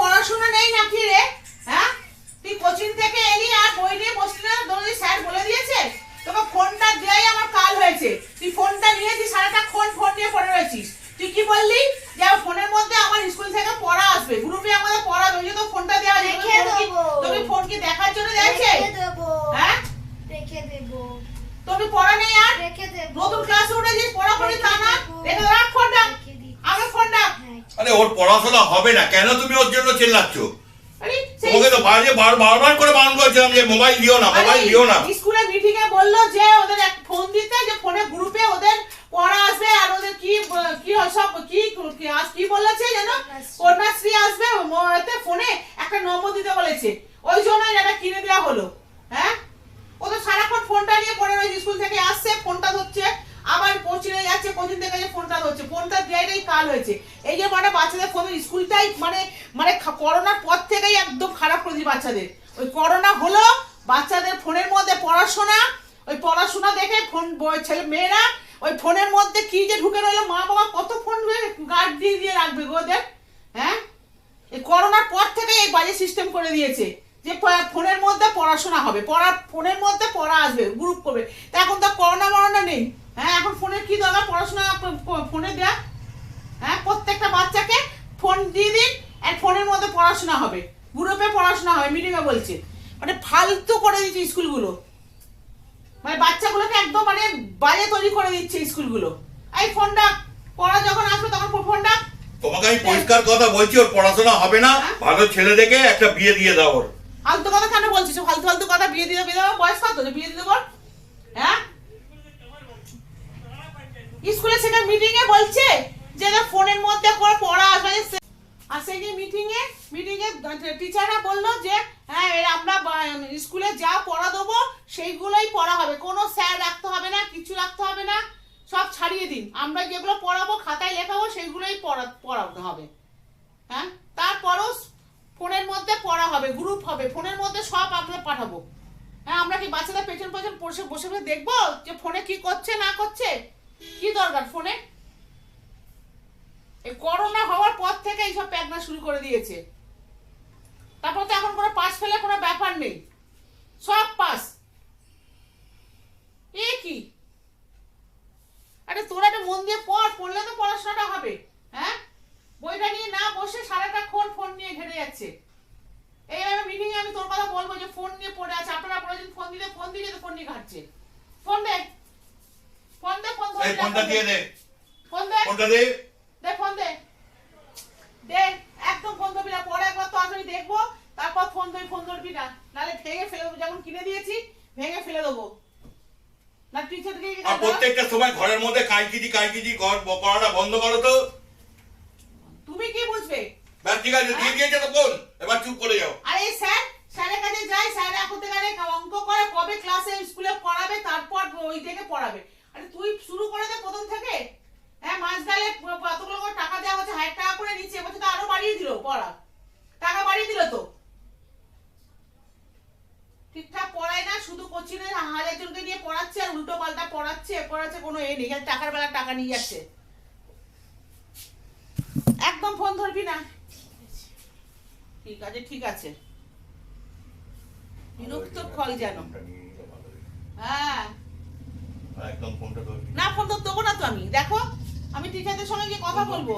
পড়াশোনা নেই নাকি রে? হ্যাঁ? তুই কোচিং থেকে এলি আর বই নিয়ে বসলি না? তোর স্যার বলে দিয়েছে তোকে ফোনটা দেয়াই আমার কাল হয়েছে। তুই ফোনটা নিয়েছিস সারাটা ফোন ফোন নিয়ে পড়ে রয়েছিস। তুই কি বললি? যে আমার ফোনের মধ্যে আমার স্কুল থেকে পড়া আসবে। গ্রুপে আমাদের পড়া ওই তো ফোনটা দেওয়া দেবো। তুমি ফোন কি দেখার জন্য দিয়েছে? হ্যাঁ? রেখে দেবো। তুমি পড়া নেই আর? রেখে দেবো। নতুন ক্লাসে উঠেছিস? পড়া করি তা না। রেখে রাখ ফোনটা। আমার ফোনটা আরে ওর পড়াশোনা হবে না। কেন তুমি ওর জন্য চিল্লাচ্ছ? তোমাকে তো বাইরে বার বারবার করে বারণ করেছিলাম যে মোবাইল দিও না মোবাইল দিও না। স্কুলে মিটিং এ বলল যে ওদের এক ফোন দিতে যে ফোনে গ্রুপে ওদের পড়া আসবে আর ওদের কি ব- কি হয় সব কি কি আজ কি বলেছে জানো কন্যাশ্রী আসবে ম- এতে ফোনে একটা নম্বর দিতে বলেছে ওই জন্য এটা কিনে দেওয়া হলো হ্যাঁ ও তো সারাক্ষণ ফোনটা নিয়ে পড়ে রয়েছে স্কুল থেকে আসছে ফোনটা ধরছে আবার কোচিংয়ে যাচ্ছে কোচিং থেকে যে ফোনটা ধরছে ফোনটা কাল হয়েছে। এই যে মানে বাচ্চাদের ফোন স্কুলটাই মানে মানে করোনার পর থেকেই একদম খারাপ করে বাচ্চাদের। ওই করোনা হলো, বাচ্চাদের ফোনের মধ্যে পড়াশোনা, ওই পড়াশোনা দেখে ফোন ছেলে মেয়েরা, ওই ফোনের মধ্যে কি যে ঢুকে রইল, মা বাবা কত ফোন গার্ড দিয়ে দিয়ে রাখবে গো ওদের হ্যাঁ? এই করোনার পর থেকে এই বাজে সিস্টেম করে দিয়েছে যে ফোনের মধ্যে পড়াশোনা হবে, পড়া ফোনের মধ্যে পড়া আসবে গ্রুপ করবে তা এখন তো করোনা মরোনা নেই হ্যাঁ এখন ফোনের কি দরকার পড়াশোনা প- প- ফোনে দেয়া হ্যাঁ প্রত্যেকটা বাচ্চাকে ফোন দিয়ে দিন আর ফোনের মধ্যে পড়াশোনা হবে। গ্রুপে পড়াশোনা হবে মিটিংয়ে বলছে। মানে ফালতু করে দিচ্ছে স্কুলগুলো। মানে বাচ্চাগুলোকে একদম মানে বাজে তৈরি করে দিচ্ছে স্কুলগুলো। এই ফোনটা পড়া যখন আসবে তখন ফোনটা তোমাকে আমি পরিষ্কার কথা বলছি ওর পড়াশোনা হবে না। হ্যাঁ? ভালো ছেলে দেখে একটা বিয়ে দিয়ে দাও ওর। ফালতু কথা কেন বলছিস? ফালতু ফালতু কথা বিয়ে দিয়ে দেবে বয়স কত? বিয়ে দিয়ে দেবো হ্যাঁ? স্কুলে সেটা মিটিং এ বলছে যে ফোনের মধ্যে করে পড়া আসবে সে- আর সেই যে মিটিং এ মিটিং এ টিচাররা বলল যে হ্যাঁ আমরা স্কুলে যা পড়া দেবো, সেইগুলোই পড়া হবে। কোনো স্যার রাখতে হবে না, কিছু রাখতে হবে না, সব ছাড়িয়ে দিন। আমরা যেগুলো পড়াবো, খাতায় লেখাবো, সেইগুলোই পড়া, পড়াতে হবে। হ্যাঁ? তারপরও ফোনের মধ্যে পড়া হবে গ্রুপ হবে। ফোনের মধ্যে সব আমরা পাঠাবো। হ্যাঁ আমরা কি বাচ্চাদের পেছন পেছন বসে বসে বসে দেখব যে ফোনে কি করছে, না করছে? কি দরকার ফোনে? করোনা হওয়ার পর থেকে এইসব প্যাগনা শুরু করে দিয়েছে। তারপর তো এখন কোনো পাস ফেলে কোনো ব্যাপার নেই। সব পাস এ কি? আরে তোরা একটা মন দিয়ে পড় পড়লে তো পড়াশোনাটা হবে। হ্যাঁ? বইটা নিয়ে না বসে সারাটা ফোন ফোন নিয়ে ঘেটে যাচ্ছে। এইভাবে মিটিং এ আমি তোর কথা বলব যে ফোন নিয়ে পড়ে আছে। আপনারা পড়েছেন ফোন দিলে ফোন দিলে তো ফোন নিয়ে ঘাটছে। ফোন দে। ফোন দে ফোন ধরে ফোনটা দিয়ে দে। ফোন দে। ফোনটা দে। দে ফোন দে একদম ফোন ধরবি না পরে একবার তো আসবি দেখব তারপর ফোন ধরবি ফোন ধরবি না নাহলে ভেঙে ফেলে দেবো যেমন কিনে দিয়েছি ভেঙে ফেলে দেবো। না টিচার দিকে আর প্রত্যেকটা সময় ঘরের মধ্যে কাইকিজি কাইকিজি ঘর করাটা বন্ধ করো তো। তুমি কি বুঝবে? ব্যাস ঠিক আছে দিয়ে দিয়েছে তো ফোন এবার চুপ করে যাও। আরে স্যার স্যারের কাছে যাই স্যার থেকে আরে অঙ্ক করে কবে ক্লাসে স্কুলে পড়াবে তারপর ওই থেকে পড়াবে। আরে তুই শুরু করে দে প্রথম থেকে। হ্যাঁ মাস গেলে কতগুলো টাকা দেওয়া হচ্ছে হাজার টাকা করে নিচ্ছে এবছর তো আরও বাড়িয়ে দিল পড়া। টাকা বাড়িয়ে দিল তো। না শুধু কোচিং এর হাজার জনকে নিয়ে পড়াচ্ছে আর উল্টো পাল্টা পড়াচ্ছে পড়াচ্ছে কোনো এ নেই টাকার বেলা টাকা নিয়ে যাচ্ছে। একদম ফোন ধরবি না। ঠিক আছে ঠিক আছে। বিরক্ত ফল যেন। হ্যাঁ। না। ফোন তো দেবো না তো আমি। দেখো আমি টিচারদের সঙ্গে গিয়ে কথা বলব।